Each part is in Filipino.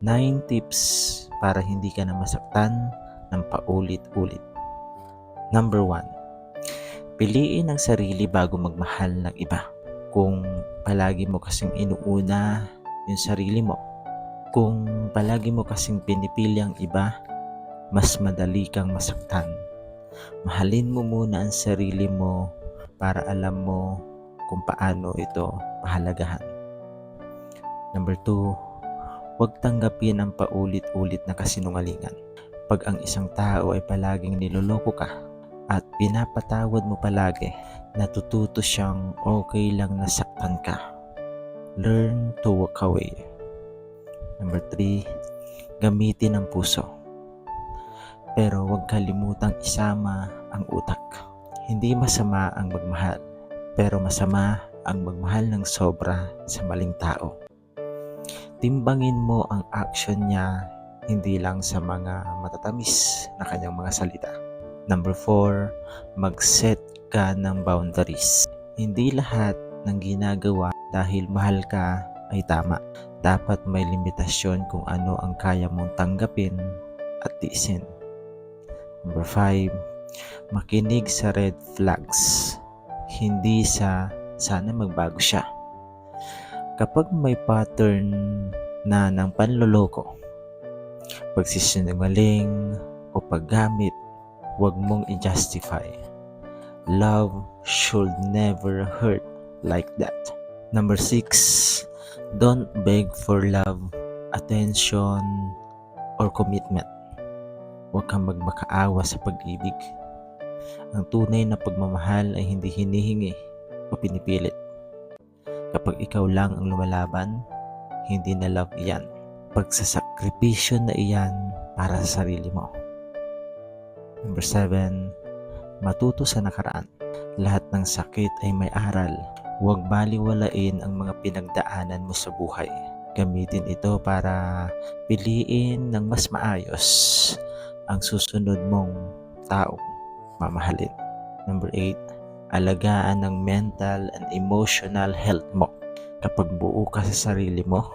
9 tips para hindi ka na masaktan ng paulit-ulit. Number 1. Piliin ang sarili bago magmahal ng iba. Kung palagi mo kasing inuuna yung sarili mo, kung palagi mo kasing pinipili ang iba, mas madali kang masaktan. Mahalin mo muna ang sarili mo para alam mo kung paano ito pahalagahan. Number 2 Huwag tanggapin ang paulit-ulit na kasinungalingan. Pag ang isang tao ay palaging niloloko ka at pinapatawad mo palagi, natututo siyang okay lang nasaktan ka. Learn to walk away. Number 3, gamitin ang puso. Pero huwag kalimutang isama ang utak. Hindi masama ang magmahal, pero masama ang magmahal ng sobra sa maling tao timbangin mo ang action niya hindi lang sa mga matatamis na kanyang mga salita. Number 4, mag-set ka ng boundaries. Hindi lahat ng ginagawa dahil mahal ka ay tama. Dapat may limitasyon kung ano ang kaya mong tanggapin at tiisin. Number 5, makinig sa red flags. Hindi sa sana magbago siya kapag may pattern na ng panloloko, pagsisinungaling o paggamit, huwag mong i-justify. Love should never hurt like that. Number six, don't beg for love, attention, or commitment. Huwag kang magmakaawa sa pag-ibig. Ang tunay na pagmamahal ay hindi hinihingi o pinipilit Kapag ikaw lang ang lumalaban, hindi na love iyan. Pagsasakripisyo na iyan para sa sarili mo. Number 7, matuto sa nakaraan. Lahat ng sakit ay may aral. Huwag baliwalain ang mga pinagdaanan mo sa buhay. Gamitin ito para piliin ng mas maayos ang susunod mong taong mamahalin. Number 8, alagaan ng mental and emotional health mo. Kapag buo ka sa sarili mo,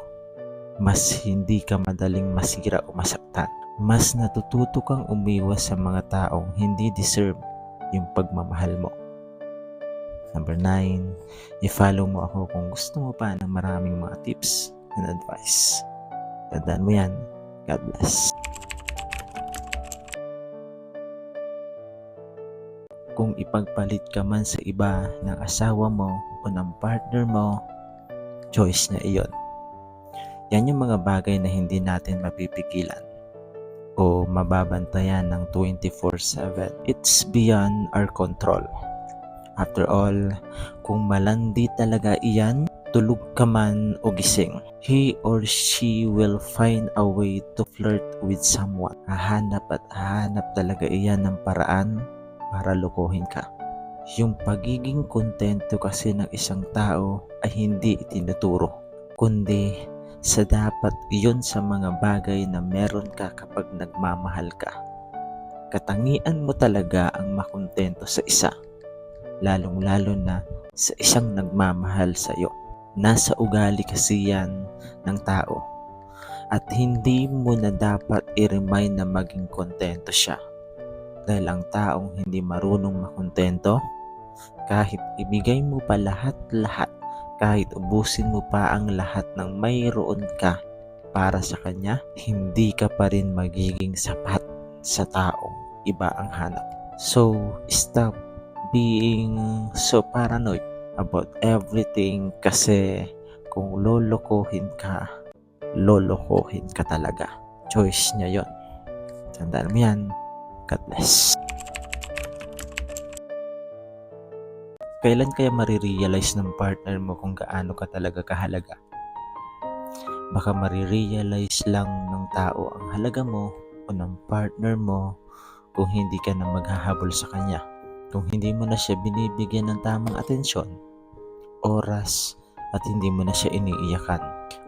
mas hindi ka madaling masira o masaktan. Mas natututo kang umiwas sa mga taong hindi deserve yung pagmamahal mo. Number 9, i-follow mo ako kung gusto mo pa ng maraming mga tips and advice. Tandaan mo yan. God bless. Kung ipagpalit ka man sa iba ng asawa mo o ng partner mo, choice niya iyon. Yan yung mga bagay na hindi natin mapipigilan o mababantayan ng 24-7. It's beyond our control. After all, kung malandi talaga iyan, tulog ka man o gising, he or she will find a way to flirt with someone. Hahanap at hahanap talaga iyan ng paraan para lokohin ka. Yung pagiging kontento kasi ng isang tao ay hindi itinuturo, kundi sa dapat iyon sa mga bagay na meron ka kapag nagmamahal ka. Katangian mo talaga ang makontento sa isa, lalong-lalo na sa isang nagmamahal sa iyo. Nasa ugali kasi yan ng tao at hindi mo na dapat i-remind na maging kontento siya dahil ang taong hindi marunong makontento, kahit ibigay mo pa lahat-lahat, kahit ubusin mo pa ang lahat ng mayroon ka para sa kanya, hindi ka pa rin magiging sapat sa taong iba ang hanap. So, stop being so paranoid about everything kasi kung lolokohin ka, lolokohin ka talaga. Choice niya yon. Tandaan mo yan. God. Kailan kaya marirealize ng partner mo kung gaano ka talaga kahalaga? Baka marirealize lang ng tao ang halaga mo o ng partner mo kung hindi ka na maghahabol sa kanya. Kung hindi mo na siya binibigyan ng tamang atensyon, oras, at hindi mo na siya iniiyakan.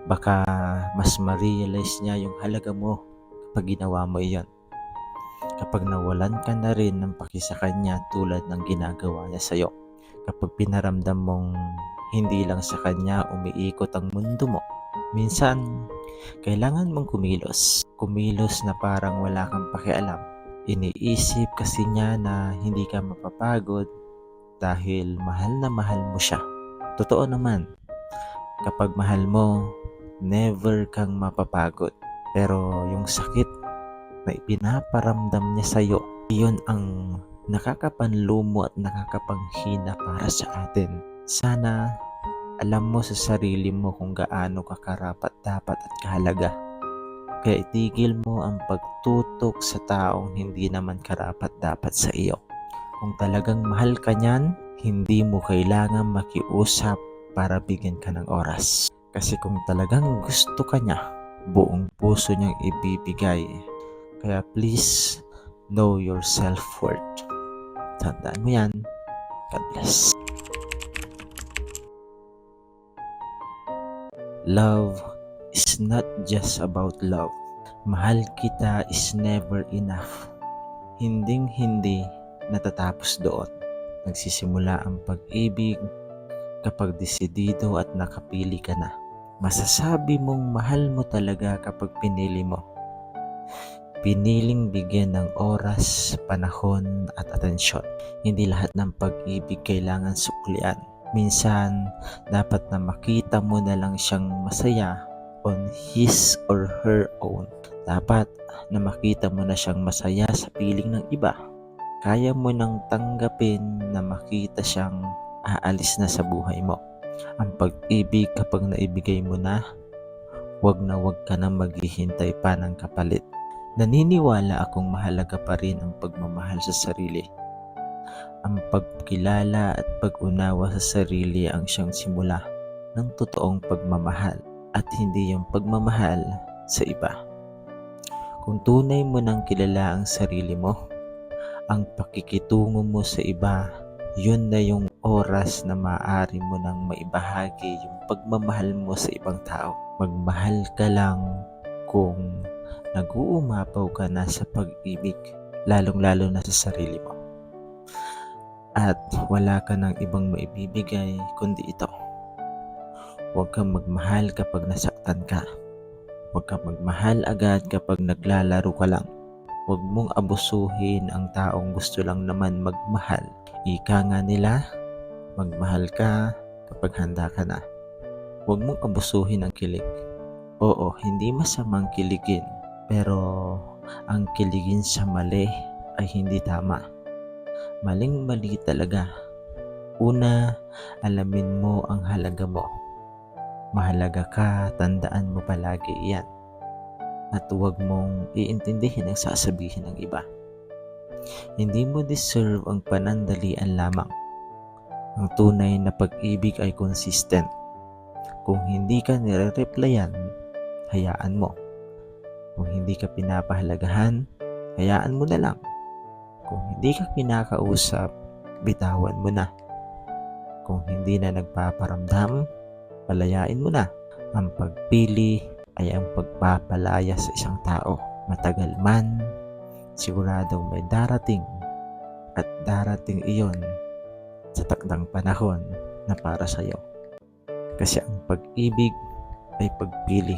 Baka mas ma-realize niya yung halaga mo kapag ginawa mo iyon kapag nawalan ka na rin ng paki sa kanya tulad ng ginagawa niya sa iyo. Kapag pinaramdam mong hindi lang sa kanya umiikot ang mundo mo, Minsan, kailangan mong kumilos. Kumilos na parang wala kang pakialam. Iniisip kasi niya na hindi ka mapapagod dahil mahal na mahal mo siya. Totoo naman, kapag mahal mo, never kang mapapagod. Pero yung sakit na ipinaparamdam niya sa'yo, iyon ang nakakapanlumo at nakakapanghina para sa atin. Sana alam mo sa sarili mo kung gaano ka karapat dapat at kahalaga. Kaya itigil mo ang pagtutok sa taong hindi naman karapat dapat sa iyo. Kung talagang mahal ka niyan, hindi mo kailangan makiusap para bigyan ka ng oras. Kasi kung talagang gusto ka niya, buong puso niyang ibibigay. Kaya please, know your self-worth. Tandaan mo yan. God bless. Love is not just about love. Mahal kita is never enough. Hinding hindi natatapos doon. Nagsisimula ang pag-ibig kapag desidido at nakapili ka na. Masasabi mong mahal mo talaga kapag pinili mo. Piniling bigyan ng oras, panahon at atensyon. Hindi lahat ng pag-ibig kailangan suklian. Minsan, dapat na makita mo na lang siyang masaya on his or her own. Dapat na makita mo na siyang masaya sa piling ng iba. Kaya mo nang tanggapin na makita siyang aalis na sa buhay mo. Ang pag-ibig kapag naibigay mo na, wag na wag ka na maghihintay pa ng kapalit. Naniniwala akong mahalaga pa rin ang pagmamahal sa sarili. Ang pagkilala at pag-unawa sa sarili ang siyang simula ng totoong pagmamahal at hindi yung pagmamahal sa iba. Kung tunay mo nang kilala ang sarili mo, ang pakikitungo mo sa iba, yun na yung oras na maaari mo nang maibahagi yung pagmamahal mo sa ibang tao. Magmahal ka lang kung nag-uumapaw ka na sa pag-ibig, lalong-lalo na sa sarili mo. At wala ka ng ibang maibibigay kundi ito. Huwag kang magmahal kapag nasaktan ka. Huwag kang magmahal agad kapag naglalaro ka lang. Huwag mong abusuhin ang taong gusto lang naman magmahal. Ika nga nila, magmahal ka kapag handa ka na. Huwag mong abusuhin ang kilig. Oo, hindi masamang kiligin. Pero ang kiligin sa mali ay hindi tama. Maling-mali talaga. Una, alamin mo ang halaga mo. Mahalaga ka, tandaan mo palagi iyan. At huwag mong iintindihin ang sasabihin ng iba. Hindi mo deserve ang panandalian lamang. Ang tunay na pag-ibig ay consistent. Kung hindi ka nire-replyan, hayaan mo. Kung hindi ka pinapahalagahan, hayaan mo na lang. Kung hindi ka kinakausap, bitawan mo na. Kung hindi na nagpaparamdam, palayain mo na. Ang pagpili ay ang pagpapalaya sa isang tao. Matagal man, siguradong may darating at darating iyon sa takdang panahon na para sa iyo. Kasi ang pag-ibig ay pagpili.